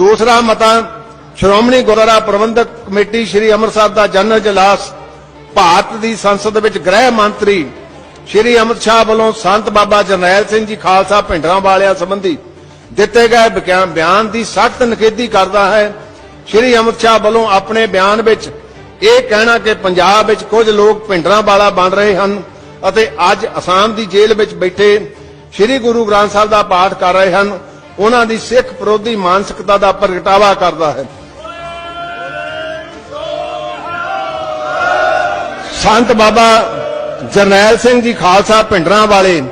ਦੂਸਰਾ ਮਤਾ, ਸ਼੍ਰੋਮਣੀ ਗੁਰਦੁਆਰਾ ਪ੍ਰਬੰਧਕ ਕਮੇਟੀ ਸ੍ਰੀ ਅੰਮ੍ਰਿਤਸਰ ਦਾ ਜਨਰਲ ਇਜਲਾਸ ਭਾਰਤ ਦੀ ਸੰਸਦ ਵਿੱਚ ਗ੍ਰਹਿ ਮੰਤਰੀ ਸ੍ਰੀ ਅਮਿਤ ਸ਼ਾਹ ਵੱਲੋਂ ਸੰਤ ਬਾਬਾ ਜਰਨੈਲ ਸਿੰਘ ਜੀ ਖਾਲਸਾ ਭਿੰਡਰਾਂ ਵਾਲਿਆਂ ਸੰਬੰਧੀ ਦਿੱਤੇ ਗਏ ਬਿਆਨ- ਦੀ ਸਖਤ ਨਿਖੇਧੀ ਕਰਦਾ ਹੈ। ਸ੍ਰੀ ਅਮਿਤ ਸ਼ਾਹ ਵੱਲੋਂ ਆਪਣੇ ਬਿਆਨ ਵਿੱਚ ਇਹ ਕਹਿਣਾ ਕਿ ਪੰਜਾਬ ਵਿੱਚ ਕੁਝ ਲੋਕ ਭਿੰਡਰਾਂ ਵਾਲਾ ਬਣ ਰਹੇ ਹਨ ਅਤੇ ਅੱਜ ਅਸਾਮ ਦੀ ਜੇਲ੍ਹ ਵਿੱਚ ਬੈਠੇ ਸ੍ਰੀ ਗੁਰੂ ਗ੍ਰੰਥ ਸਾਹਿਬ ਦਾ ਪਾਠ ਕਰ ਰਹੇ ਹਨ। ਉਹਨਾਂ ਦੀ ਸਿੱਖ ਵਿਰੋਧੀ ਮਾਨਸਿਕਤਾ ਦਾ ਪ੍ਰਗਟਾਵਾ ਕਰਦਾ ਹੈ। ਸੰਤ ਬਾਬਾ ਜਰਨੈਲ ਸਿੰਘ ਜੀ ਖਾਲਸਾ ਭਿੰਡਰਾਂ ਵਾਲੇ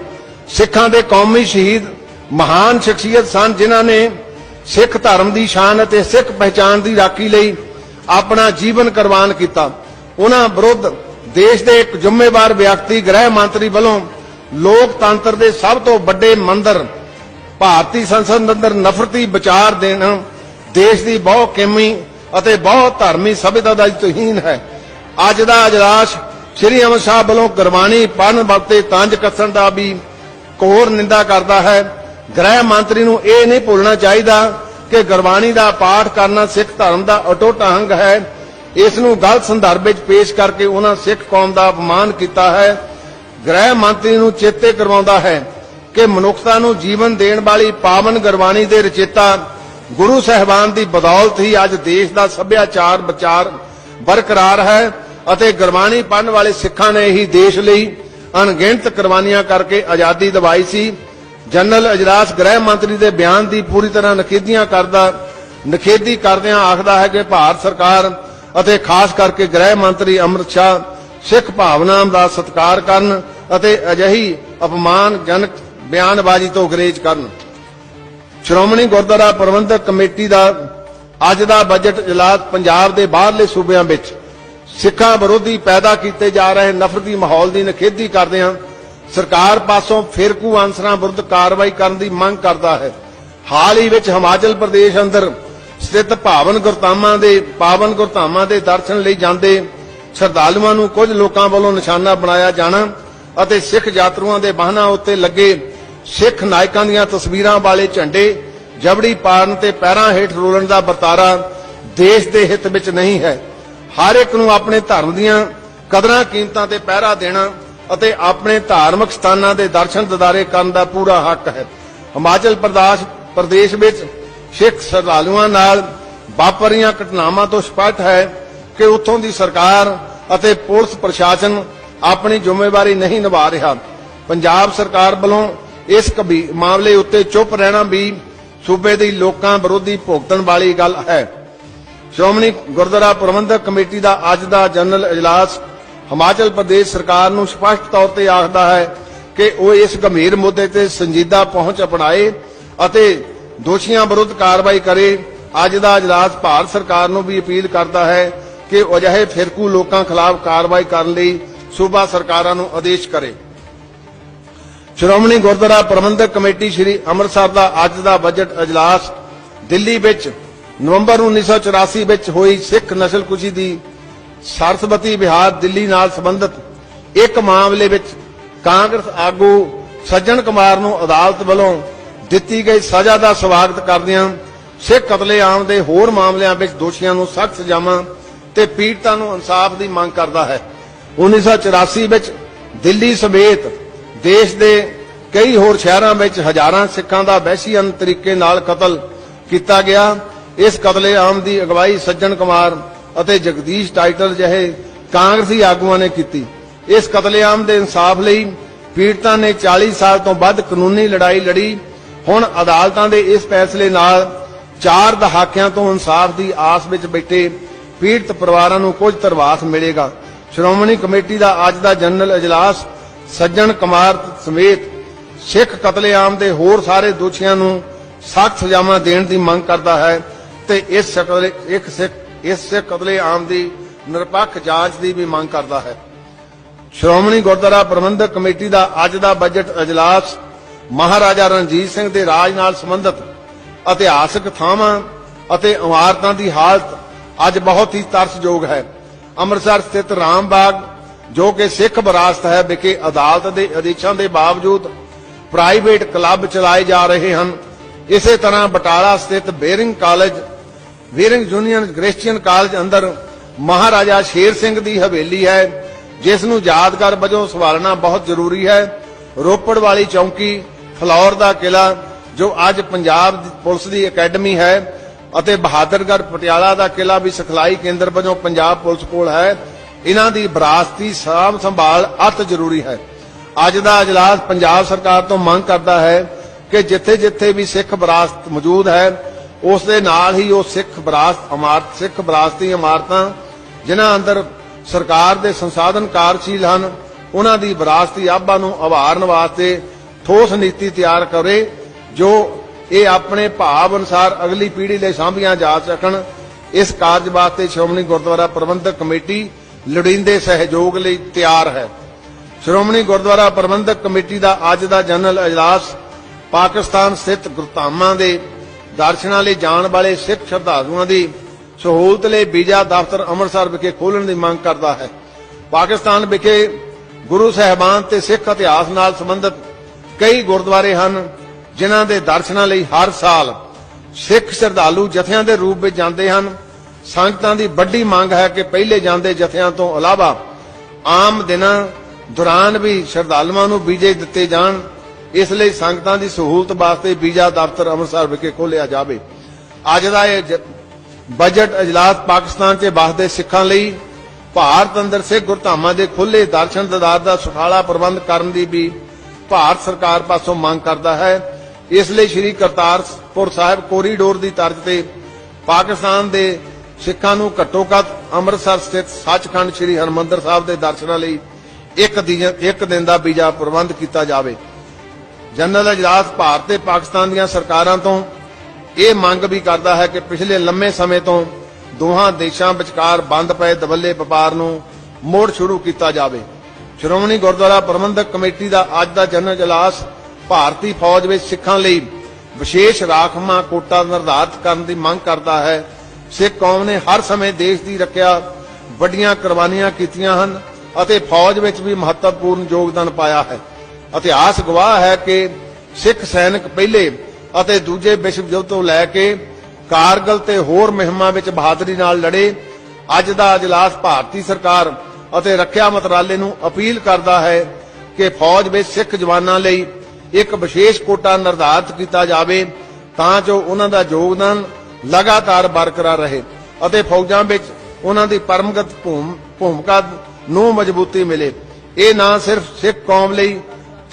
ਸਿੱਖਾਂ ਦੇ ਕੌਮੀ ਸ਼ਹੀਦ ਮਹਾਨ ਸ਼ਖਸੀਅਤ ਸਨ, ਜਿਨ੍ਹਾਂ ਨੇ ਸਿੱਖ ਧਰਮ ਦੀ ਸ਼ਾਨ ਅਤੇ ਸਿੱਖ ਪਹਿਚਾਨ ਦੀ ਰਾਖੀ ਲਈ ਆਪਣਾ ਜੀਵਨ ਕੁਰਬਾਨ ਕੀਤਾ। ਉਹਨਾਂ ਵਿਰੁੱਧ ਦੇਸ਼ ਦੇ ਇੱਕ ਜ਼ਿੰਮੇਵਾਰ ਵਿਅਕਤੀ, ਗ੍ਰਹਿ ਮੰਤਰੀ ਵੱਲੋਂ ਲੋਕਤੰਤਰ ਦੇ ਸਭ ਤੋਂ ਵੱਡੇ ਮੰਦਰ ਭਾਰਤੀ ਸੰਸਦ ਅੰਦਰ ਨਫ਼ਰਤੀ ਵਿਚਾਰ ਦੇਣਾ, ਦੇਸ਼ ਦੀ ਬਹੁ ਕੇਮੀ ਅਤੇ ਬਹੁਤ ਧਰਮੀ ਸਭਿਅਤਾ ਦਾ ਤੋਹੀਨ ਹੈ। ਅੱਜ ਦਾ ਅਜਲਾਸ ਸ੍ਰੀ ਅਮਿਤ ਸ਼ਾਹ ਵੱਲੋਂ ਗੁਰਬਾਣੀ ਪੜ੍ਹਨ ਵਕਤੇ ਤੰਜ ਕੱਸਣ ਦਾ ਵੀ ਕੋਰ ਨਿੰਦਾ ਕਰਦਾ ਹੈ। ਗ੍ਰਹਿ ਮੰਤਰੀ ਨੂੰ ਇਹ ਨਹੀਂ ਭੁੱਲਣਾ ਚਾਹੀਦਾ ਕਿ ਗੁਰਬਾਣੀ ਦਾ ਪਾਠ ਕਰਨਾ ਸਿੱਖ ਧਰਮ ਦਾ ਅਟੁੱਟ ਅੰਗ ਹੈ। ਇਸ ਨੂੰ ਗਲਤ ਸੰਦਰਭ ਵਿੱਚ ਪੇਸ਼ ਕਰਕੇ ਉਹਨਾਂ ਸਿੱਖ ਕੌਮ ਦਾ ਅਪਮਾਨ ਕੀਤਾ ਹੈ। ਗ੍ਰਹਿ ਮੰਤਰੀ ਨੂੰ ਚੇਤੇ ਕਰਵਾਉਂਦਾ ਹੈ ਕਿ ਮਨੁੱਖਤਾ ਨੂੰ ਜੀਵਨ ਦੇਣ ਵਾਲੀ ਪਾਵਨ ਗੁਰਬਾਣੀ ਦੇ ਰਚੇਤਾ ਗੁਰੂ ਸਾਹਿਬਾਨ ਦੀ ਬਦੌਲਤ ਹੀ ਅੱਜ ਦੇਸ਼ ਦਾ ਸੱਭਿਆਚਾਰ ਵਿਚਾਰ ਬਰਕਰਾਰ ਹੈ ਅਤੇ ਗੁਰਬਾਣੀ ਪੜ੍ਹਨ ਵਾਲੇ ਸਿੱਖਾਂ ਨੇ ਹੀ ਦੇਸ਼ ਲਈ ਅਣਗਿਣਤ ਕੁਰਬਾਨੀਆਂ ਕਰਕੇ ਆਜ਼ਾਦੀ ਦਿਵਾਈ ਸੀ। ਜਨਰਲ ਅਜਲਾਸ ਗ੍ਰਹਿ ਮੰਤਰੀ ਦੇ ਬਿਆਨ ਦੀ ਪੂਰੀ ਤਰ੍ਹਾਂ ਨਖੇਧੀਆਂ ਕਰਦਾ ਨਖੇਧੀ ਕਰਦਿਆਂ ਆਖਦਾ ਹੈ ਕਿ ਭਾਰਤ ਸਰਕਾਰ ਅਤੇ ਖਾਸ ਕਰਕੇ ਗ੍ਰਹਿ ਮੰਤਰੀ ਅਮਰਿਤ ਸ਼ਾਹ ਸਿੱਖ ਭਾਵਨਾ ਦਾ ਸਤਿਕਾਰ ਕਰਨ ਅਤੇ ਅਜਿਹੀ ਅਪਮਾਨਜਨਕ ਬਿਆਨਬਾਜ਼ੀ ਤੋਂ ਗਰੇਜ ਕਰਨ। ਸ਼੍ਰੋਮਣੀ ਗੁਰਦੁਆਰਾ ਪ੍ਰਬੰਧਕ ਕਮੇਟੀ ਦਾ ਅੱਜ ਦਾ ਬਜਟ ਇਜਲਾਸ ਪੰਜਾਬ ਦੇ ਬਾਹਰਲੇ ਸੂਬਿਆਂ ਵਿੱਚ ਸਿੱਖਾਂ ਵਿਰੋਧੀ ਪੈਦਾ ਕੀਤੇ ਜਾ ਰਹੇ ਨਫ਼ਰਤੀ ਮਾਹੌਲ ਦੀ ਨਿਖੇਧੀ ਕਰਦੇ ਹਾਂ। ਸਰਕਾਰ ਪਾਸੋਂ ਫਿਰਕੂ ਅਨਸਰਾਂ ਵਿਰੁੱਧ ਕਾਰਵਾਈ ਕਰਨ ਦੀ ਮੰਗ ਕਰਦਾ ਹੈ। ਹਾਲ ਹੀ ਵਿੱਚ ਹਿਮਾਚਲ ਪ੍ਰਦੇਸ਼ ਅੰਦਰ ਸਥਿਤ ਭਾਵਨ ਗੁਰਧਾਮਾਂ ਦੇ ਪਾਵਨ ਗੁਰਧਾਮਾਂ ਦੇ ਦਰਸ਼ਨ ਲਈ ਜਾਂਦੇ ਸ਼ਰਧਾਲੂਆਂ ਨੂੰ ਕੁਝ ਲੋਕਾਂ ਵੱਲੋਂ ਨਿਸ਼ਾਨਾ ਬਣਾਇਆ ਜਾਣਾ ਅਤੇ ਸਿੱਖ ਯਾਤਰੂਆਂ ਦੇ ਵਾਹਨਾਂ ਉੱਤੇ ਲੱਗੇ ਸਿੱਖ ਨਾਇਕਾਂ ਦੀਆਂ ਤਸਵੀਰਾਂ ਵਾਲੇ ਝੰਡੇ ਜਬੜੀ ਪਾਰਨ ਤੇ ਪੈਰਾਂ ਹੇਠ ਰੋਲਣ ਦਾ ਵਰਤਾਰਾ ਦੇਸ਼ ਦੇ ਹਿੱਤ ਵਿੱਚ ਨਹੀਂ ਹੈ। ਹਰ ਇੱਕ ਨੂੰ ਆਪਣੇ ਧਰਮ ਦੀਆਂ ਕਦਰਾਂ ਕੀਮਤਾਂ ਤੇ ਪਹਿਰਾ ਦੇਣਾ ਅਤੇ ਆਪਣੇ ਧਾਰਮਿਕ ਸਥਾਨਾਂ ਦੇ ਦਰਸ਼ਨ ਦਿਦਾਰੇ ਕਰਨ ਦਾ ਪੂਰਾ ਹੱਕ ਹੈ। ਹਿਮਾਚਲ ਪ੍ਰਦੇਸ਼ ਪ੍ਰਦੇਸ਼ ਵਿੱਚ ਸਿੱਖ ਸ਼ਰਧਾਲੂਆਂ ਨਾਲ ਵਾਪਰੀਆਂ ਘਟਨਾਵਾਂ ਤੋਂ ਸਪਸ਼ਟ ਹੈ ਕਿ ਉੱਥੋਂ ਦੀ ਸਰਕਾਰ ਅਤੇ ਪੁਲਿਸ ਪ੍ਰਸ਼ਾਸਨ ਆਪਣੀ ਜ਼ਿੰਮੇਵਾਰੀ ਨਹੀਂ ਨਿਭਾ ਰਿਹਾ। ਪੰਜਾਬ ਸਰਕਾਰ ਵੱਲੋਂ ਇਸ ਕਬੀ, ਮਾਮਲੇ ਉੱਤੇ ਚੁੱਪ ਰਹਿਣਾ ਵੀ ਸੂਬੇ ਦੇ ਲੋਕਾਂ ਵਿਰੋਧੀ ਭੁਗਤਣ ਵਾਲੀ ਗੱਲ ਹੈ। ਸ਼੍ਰੋਮਣੀ ਗੁਰਦੁਆਰਾ ਪ੍ਰਬੰਧਕ ਕਮੇਟੀ ਦਾ ਅੱਜ ਦਾ ਜਨਰਲ ਇਜਲਾਸ ਹਿਮਾਚਲ ਪ੍ਰਦੇਸ਼ ਸਰਕਾਰ ਨੂੰ ਸਪਸ਼ਟ ਤੌਰ ਤੇ ਆਖਦਾ ਹੈ ਕਿ ਉਹ ਇਸ ਗੰਭੀਰ ਮੁੱਦੇ ਤੇ ਸੰਜੀਦਾ ਪਹੁੰਚ ਅਪਣਾਏ ਅਤੇ ਦੋਸ਼ੀਆਂ ਵਿਰੁੱਧ ਕਾਰਵਾਈ ਕਰੇ। ਅੱਜ ਦਾ ਇਜਲਾਸ ਭਾਰਤ ਸਰਕਾਰ ਨੂੰ ਵੀ ਅਪੀਲ ਕਰਦਾ ਹੈ ਕਿ ਅਜਿਹੇ ਫਿਰਕੂ ਲੋਕਾਂ ਖਿਲਾਫ ਕਾਰਵਾਈ ਕਰਨ ਲਈ ਸੂਬਾ ਸਰਕਾਰਾਂ ਨੂੰ ਆਦੇਸ਼ ਕਰੇ। ਸ਼੍ਰੋਮਣੀ ਗੁਰਦੁਆਰਾ ਪ੍ਰਬੰਧਕ ਕਮੇਟੀ ਸ੍ਰੀ ਅੰਮ੍ਰਿਤਸਰ ਦਾ ਅੱਜ ਦਾ ਬਜਟ ਇਜਲਾਸ ਦਿੱਲੀ ਵਿੱਚ ਨਵੰਬਰ 1984 ਵਿੱਚ ਹੋਈ ਸਿੱਖ ਨਸਲਕੁਸ਼ੀ ਦੀ ਸਰਸਵਤੀ ਵਿਹਾਰ ਦਿੱਲੀ ਨਾਲ ਸੰਬੰਧਿਤ ਇੱਕ ਮਾਮਲੇ ਵਿੱਚ ਕਾਂਗਰਸ ਆਗੂ ਸੱਜਣ ਕੁਮਾਰ ਨੂੰ ਅਦਾਲਤ ਵੱਲੋਂ ਦਿੱਤੀ ਗਈ ਸਜ਼ਾ ਦਾ ਸਵਾਗਤ ਕਰਦਿਆਂ ਸਿੱਖ ਕਤਲੇਆਮ ਦੇ ਹੋਰ ਮਾਮਲਿਆਂ ਵਿੱਚ ਦੋਸ਼ੀਆਂ ਨੂੰ ਸਖਤ ਸਜ਼ਾਵਾਂ ਤੇ ਪੀੜਤਾਂ ਨੂੰ ਇਨਸਾਫ ਦੀ ਮੰਗ ਕਰਦਾ ਹੈ। 1984 ਵਿੱਚ ਦਿੱਲੀ ਸਮੇਤ ਦੇਸ਼ ਦੇ ਕਈ ਹੋਰ ਸ਼ਹਿਰਾਂ ਵਿੱਚ ਹਜ਼ਾਰਾਂ ਸਿੱਖਾਂ ਦਾ ਵਹਿਸ਼ੀਅਨ ਤਰੀਕੇ ਨਾਲ ਕਤਲ ਕੀਤਾ ਗਿਆ। ਇਸ ਕਤਲੇਆਮ ਦੀ ਅਗਵਾਈ ਸੱਜਣ ਕੁਮਾਰ ਅਤੇ ਜਗਦੀਸ਼ ਟਾਈਟਲ ਜਿਹੇ ਕਾਂਗਰਸੀ ਆਗੂਆਂ ਨੇ ਕੀਤੀ। ਇਸ ਕਤਲੇਆਮ ਦੇ ਇਨਸਾਫ ਲਈ ਪੀੜਤਾਂ ਨੇ 40 ਸਾਲ ਤੋਂ ਵੱਧ ਕਾਨੂੰਨੀ ਲੜਾਈ ਲੜੀ। ਹੁਣ ਅਦਾਲਤਾਂ ਦੇ ਇਸ ਫੈਸਲੇ ਨਾਲ ਚਾਰ ਦਹਾਕਿਆਂ ਤੋਂ ਇਨਸਾਫ ਦੀ ਆਸ ਵਿੱਚ ਬੈਠੇ ਪੀੜਤ ਪਰਿਵਾਰਾਂ ਨੂੰ ਕੁਝ ਤਰਵਾਸ ਮਿਲੇਗਾ। ਸ਼੍ਰੋਮਣੀ ਕਮੇਟੀ ਦਾ ਅੱਜ ਦਾ ਜਨਰਲ ਇਜਲਾਸ ਸੱਜਣ ਕੁਮਾਰ ਸਮੇਤ ਸਿੱਖ ਕਤਲੇਆਮ ਦੇ ਹੋਰ ਸਾਰੇ ਦੋਸ਼ੀਆਂ ਨੂੰ ਸਖਤ ਸਜ਼ਾਵਾਂ ਦੇਣ ਦੀ ਮੰਗ ਕਰਦਾ ਹੈ ਤੇ ਇਸ ਇੱਕ ਸਿੱਖ, ਇਸ ਕਤਲੇਆਮ ਦੀ ਨਿਰਪੱਖ ਜਾਂਚ ਦੀ ਵੀ ਮੰਗ ਕਰਦਾ ਹੈ। ਸ਼੍ਰੋਮਣੀ ਗੁਰਦੁਆਰਾ ਪ੍ਰਬੰਧਕ ਕਮੇਟੀ ਦਾ ਅੱਜ ਦਾ ਬਜਟ ਅਜਲਾਸ ਮਹਾਰਾਜਾ ਰਣਜੀਤ ਸਿੰਘ ਦੇ ਰਾਜ ਨਾਲ ਸੰਬੰਧਿਤ ਇਤਿਹਾਸਕ ਥਾਵਾਂ ਅਤੇ ਇਮਾਰਤਾਂ ਦੀ ਹਾਲਤ ਅੱਜ ਬਹੁਤ ਹੀ ਤਰਸਯੋਗ ਹੈ। ਅੰਮ੍ਰਿਤਸਰ ਸਥਿਤ ਰਾਮਬਾਗ ਜੋ ਕਿ ਸਿੱਖ ਵਿਰਾਸਤ ਹੈ ਵਿਖੇ ਅਦਾਲਤ ਦੇ ਆਦੇਸ਼ਾਂ ਦੇ ਬਾਵਜੂਦ ਪ੍ਰਾਈਵੇਟ ਕਲੱਬ ਚਲਾਏ ਜਾ ਰਹੇ ਹਨ। ਇਸੇ ਤਰ੍ਹਾਂ ਬਟਾਲਾ ਸਥਿਤ Baring College Baring Union Christian College ਅੰਦਰ ਮਹਾਰਾਜਾ ਸ਼ੇਰ ਸਿੰਘ ਦੀ ਹਵੇਲੀ ਹੈ, ਜਿਸ ਨੂੰ ਯਾਦਗਾਰ ਵਜੋਂ ਸੰਭਾਲਣਾ ਬਹੁਤ ਜ਼ਰੂਰੀ ਹੈ। ਰੋਪੜ ਵਾਲੀ ਚੌਂਕੀ, ਫਲੌਰ ਦਾ ਕਿਲਾ ਜੋ ਅੱਜ ਪੰਜਾਬ ਪੁਲਿਸ ਦੀ ਅਕੈਡਮੀ ਹੈ, ਅਤੇ ਬਹਾਦਰਗੜ੍ਹ ਪਟਿਆਲਾ ਦਾ ਕਿਲਾ ਵੀ ਸਿਖਲਾਈ ਕੇਂਦਰ ਵਜੋਂ ਪੰਜਾਬ ਪੁਲਿਸ ਕੋਲ ਹੈ। ਇਹਨਾਂ ਦੀ ਵਿਰਾਸਤੀ ਸਾਂਭ ਸੰਭਾਲ ਅਤ ਜ਼ਰੂਰੀ ਹੈ। ਅੱਜ ਦਾ ਅਜਲਾਸ ਪੰਜਾਬ ਸਰਕਾਰ ਤੋਂ ਮੰਗ ਕਰਦਾ ਹੈ ਕਿ ਜਿੱਥੇ-ਜਿੱਥੇ ਵੀ ਸਿੱਖ ਵਿਰਾਸਤ ਮੌਜੂਦ ਹੈ, ਉਸ ਦੇ ਨਾਲ ਹੀ ਉਹ ਸਿੱਖ ਵਿਰਾਸਤ ਇਮਾਰਤ, ਸਿੱਖ ਵਿਰਾਸਤੀ ਇਮਾਰਤਾਂ, ਜਿਨ੍ਹਾਂ ਅੰਦਰ ਸਰਕਾਰ ਦੇ ਸੰਸਾਧਨ ਕਾਰਜਸ਼ੀਲ ਹਨ, ਉਹਨਾਂ ਦੀ ਵਿਰਾਸਤੀ ਆਭਾ ਨੂੰ ਉਭਾਰਨ ਵਾਸਤੇ ਠੋਸ ਨੀਤੀ ਤਿਆਰ ਕਰੇ, ਜੋ ਇਹ ਆਪਣੇ ਭਾਵ ਅਨੁਸਾਰ ਅਗਲੀ ਪੀੜ੍ਹੀ ਲਈ ਸਾਂਭੀਆਂ ਜਾ ਸਕਣ। ਇਸ ਕਾਰਜ ਵਾਸਤੇ ਸ਼੍ਰੋਮਣੀ ਗੁਰਦੁਆਰਾ ਪ੍ਰਬੰਧਕ ਕਮੇਟੀ ਲੋੜੀਂਦੇ ਸਹਿਯੋਗ ਲਈ ਤਿਆਰ ਹੈ। ਸ਼੍ਰੋਮਣੀ ਗੁਰਦੁਆਰਾ ਪ੍ਰਬੰਧਕ ਕਮੇਟੀ ਦਾ ਅੱਜ ਦਾ ਜਨਰਲ ਅਜਲਾਸ ਪਾਕਿਸਤਾਨ ਸਥਿਤ ਗੁਰਧਾਮਾਂ ਦੇ ਦਰਸ਼ਨਾਂ ਲਈ ਜਾਣ ਵਾਲੇ ਸਿੱਖ ਸ਼ਰਧਾਲੂਆਂ ਦੀ ਸਹੂਲਤ ਲਈ ਵੀਜ਼ਾ ਦਫ਼ਤਰ ਅੰਮ੍ਰਿਤਸਰ ਵਿਖੇ ਖੋਲਣ ਦੀ ਮੰਗ ਕਰਦਾ ਹੈ। ਪਾਕਿਸਤਾਨ ਵਿਖੇ ਗੁਰੂ ਸਾਹਿਬਾਨ ਤੇ ਸਿੱਖ ਇਤਿਹਾਸ ਨਾਲ ਸੰਬੰਧਿਤ ਕਈ ਗੁਰਦੁਆਰੇ ਹਨ, ਜਿਨ੍ਹਾਂ ਦੇ ਦਰਸ਼ਨਾਂ ਲਈ ਹਰ ਸਾਲ ਸਿੱਖ ਸ਼ਰਧਾਲੂ ਜਥਿਆਂ ਦੇ ਰੂਪ ਵਿੱਚ ਜਾਂਦੇ ਹਨ। ਸੰਗਤਾਂ ਦੀ ਵੱਡੀ ਮੰਗ ਹੈ ਕਿ ਪਹਿਲੇ ਜਾਂਦੇ ਜਥਿਆਂ ਤੋਂ ਇਲਾਵਾ ਆਮ ਦਿਨਾਂ ਦੌਰਾਨ ਵੀ ਸ਼ਰਧਾਲੂਆਂ ਨੂੰ ਵੀਜ਼ੇ ਦਿੱਤੇ ਜਾਣ, ਇਸ ਲਈ ਸੰਗਤਾਂ ਦੀ ਸਹੂਲਤ ਵਾਸਤੇ ਵੀਜ਼ਾ ਦਫ਼ਤਰ ਅੰਮ੍ਰਿਤਸਰ ਵਿਖੇ ਖੋਲ੍ਹਿਆ ਜਾਵੇ। ਅੱਜ ਦਾ ਇਹ ਬਜਟ ਅਜਲਾਸ ਪਾਕਿਸਤਾਨ 'ਚ ਵਸਦੇ ਸਿੱਖਾਂ ਲਈ ਭਾਰਤ ਅੰਦਰ ਸਿੱਖ ਗੁਰਧਾਮਾਂ ਦੇ ਖੁੱਲੇ ਦਰਸ਼ਨ ਦਿਦਾਰ ਦਾ ਸੁਖਾਲਾ ਪ੍ਰਬੰਧ ਕਰਨ ਦੀ ਵੀ ਭਾਰਤ ਸਰਕਾਰ ਪਾਸੋਂ ਮੰਗ ਕਰਦਾ ਹੈ। ਇਸ ਲਈ ਸ੍ਰੀ ਕਰਤਾਰਪੁਰ ਸਾਹਿਬ ਕੋਰੀਡੋਰ ਦੀ ਤਰਜ਼ ਤੇ ਪਾਕਿਸਤਾਨ ਦੇ ਸਿੱਖਾਂ ਨੂੰ ਘੱਟੋ ਘੱਟ ਅੰਮ੍ਰਿਤਸਰ ਸਥਿਤ ਸੱਚਖੰਡ ਸ੍ਰੀ ਹਰਮੰਦਰ ਸਾਹਿਬ ਦੇ ਦਰਸ਼ਨਾਂ ਲਈ ਇੱਕ ਦਿਨ ਇੱਕ ਦਿਨ ਦਾ ਵੀਜ਼ਾ ਪ੍ਰਬੰਧ ਕੀਤਾ ਜਾਵੇ। ਜਨਰਲ ਅਜਲਾਸ ਭਾਰਤ ਤੇ ਪਾਕਿਸਤਾਨ ਦੀਆਂ ਸਰਕਾਰਾਂ ਤੋਂ ਇਹ ਮੰਗ ਵੀ ਕਰਦਾ ਹੈ ਕਿ ਪਿਛਲੇ ਲੰਮੇ ਸਮੇਂ ਤੋਂ ਦੋਹਾਂ ਦੇਸ਼ਾਂ ਵਿਚਕਾਰ ਬੰਦ ਪਏ ਦਵੱਲੇ ਵਪਾਰ ਨੂੰ ਮੋੜ ਸ਼ੁਰੂ ਕੀਤਾ ਜਾਵੇ। ਸ਼੍ਰੋਮਣੀ ਗੁਰਦੁਆਰਾ ਪ੍ਰਬੰਧਕ ਕਮੇਟੀ ਦਾ ਅੱਜ ਦਾ ਜਨਰਲ ਅਜਲਾਸ ਭਾਰਤੀ ਫੌਜ ਵਿੱਚ ਸਿੱਖਾਂ ਲਈ ਵਿਸ਼ੇਸ਼ ਰਾਖਵਾਂ ਕੋਟਾ ਨਿਰਧਾਰਤ ਕਰਨ ਦੀ ਮੰਗ ਕਰਦਾ ਹੈ। ਸਿੱਖ ਕੌਮ ਨੇ ਹਰ ਸਮੇਂ ਦੇਸ਼ ਦੀ ਰੱਖਿਆ ਵੱਡੀਆਂ ਕੁਰਬਾਨੀਆਂ ਕੀਤੀਆਂ ਹਨ ਅਤੇ ਫੌਜ ਵਿੱਚ ਵੀ ਮਹੱਤਵਪੂਰਨ ਯੋਗਦਾਨ ਪਾਇਆ ਹੈ। ਇਤਿਹਾਸ ਗਵਾਹ ਹੈ ਕਿ ਸਿੱਖ ਸੈਨਿਕ ਪਹਿਲੇ ਅਤੇ ਦੂਜੇ ਵਿਸ਼ਵ ਯੁੱਧ ਤੋਂ ਲੈ ਕੇ ਕਾਰਗਲ ਤੇ ਹੋਰ ਮੁਹਿੰਮਾਂ ਵਿੱਚ ਬਹਾਦਰੀ ਨਾਲ ਲੜੇ, ਅੱਜ ਦਾ ਅਜਲਾਸ ਭਾਰਤੀ ਸਰਕਾਰ ਅਤੇ ਰੱਖਿਆ ਮੰਤਰਾਲੇ ਨੂੰ ਅਪੀਲ ਕਰਦਾ ਹੈ ਕਿ ਫੌਜ ਵਿੱਚ ਸਿੱਖ ਜਵਾਨਾਂ ਲਈ ਇੱਕ ਵਿਸ਼ੇਸ਼ ਕੋਟਾ ਨਿਰਧਾਰਤ ਕੀਤਾ ਜਾਵੇ ਤਾਂ ਜੋ ਉਹਨਾਂ ਦਾ ਯੋਗਦਾਨ ਲਗਾਤਾਰ ਬਰਕਰਾਰ ਰਹੇ ਅਤੇ ਫੌਜਾਂ ਵਿੱਚ ਉਹਨਾਂ ਦੀ ਪਰਮਗਤ ਭੂਮਿਕਾ ਨੂੰ ਮਜ਼ਬੂਤੀ ਮਿਲੇ। ਇਹ ਨਾ ਸਿਰਫ ਸਿੱਖ ਕੌਮ ਲਈ,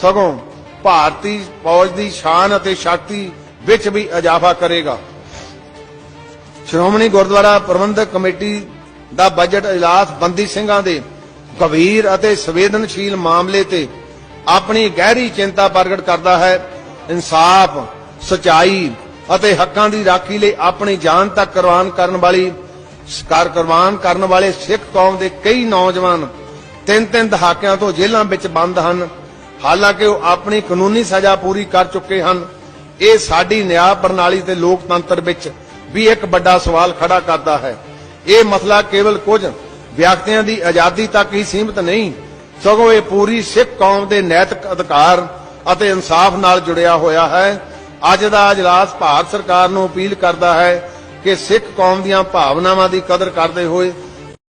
ਸਗੋਂ ਭਾਰਤੀ ਫੌਜ ਦੀ ਸ਼ਾਨ ਅਤੇ ਸ਼ਕਤੀ ਵਿੱਚ ਵੀ ਇਜ਼ਾਫਾ ਕਰੇਗਾ। ਸ਼੍ਰੋਮਣੀ ਗੁਰਦੁਆਰਾ ਪ੍ਰਬੰਧਕ ਕਮੇਟੀ ਦਾ ਬਜਟ ਇਜਲਾਸ ਬੰਦੀ ਸਿੰਘਾਂ ਦੇ ਗੰਭੀਰ ਅਤੇ ਸੰਵੇਦਨਸ਼ੀਲ ਮਾਮਲੇ ਤੇ ਆਪਣੀ ਗਹਿਰੀ ਚਿੰਤਾ ਪ੍ਰਗਟ ਕਰਦਾ ਹੈ। ਇਨਸਾਫ, ਸਚਾਈ ਅਤੇ ਹੱਕਾਂ ਦੀ ਰਾਖੀ ਲਈ ਆਪਣੀ ਜਾਨ ਤੱਕ ਕੁਰਬਾਨ ਕਰਨ ਵਾਲੀ, ਕਰ ਕੁਰਬਾਨ ਕਰਨ ਵਾਲੇ ਸਿੱਖ ਕੌਮ ਦੇ ਕਈ ਨੌਜਵਾਨ ਤਿੰਨ ਤਿੰਨ ਦਹਾਕਿਆਂ ਤੋਂ ਜੇਲ੍ਹਾਂ ਵਿੱਚ ਬੰਦ ਹਨ। ਹਾਲਾਂਕਿ ਉਹ ਆਪਣੀ ਕਾਨੂੰਨੀ ਸਜ਼ਾ ਪੂਰੀ ਕਰ ਚੁੱਕੇ ਹਨ। ਇਹ ਸਾਡੀ ਨਿਆਂ ਪ੍ਰਣਾਲੀ ਤੇ ਲੋਕਤੰਤਰ ਵਿੱਚ ਵੀ ਇੱਕ ਵੱਡਾ ਸਵਾਲ ਖੜਾ ਕਰਦਾ ਹੈ। ਇਹ ਮਸਲਾ ਕੇਵਲ ਕੁਝ ਵਿਅਕਤੀਆਂ ਦੀ ਆਜ਼ਾਦੀ ਤੱਕ ਹੀ ਸੀਮਿਤ ਨਹੀਂ, ਸਗੋਂ ਇਹ ਪੂਰੀ ਸਿੱਖ ਕੌਮ ਦੇ ਨੈਤਿਕ ਅਧਿਕਾਰ ਅਤੇ ਇਨਸਾਫ ਨਾਲ ਜੁੜਿਆ ਹੋਇਆ ਹੈ। ਅੱਜ ਦਾ ਅਜਲਾਸ ਭਾਰਤ ਸਰਕਾਰ ਨੂੰ ਅਪੀਲ ਕਰਦਾ ਹੈ ਕਿ ਸਿੱਖ ਕੌਮ ਦੀਆਂ ਭਾਵਨਾਵਾਂ ਦੀ ਕਦਰ ਕਰਦੇ ਹੋਏ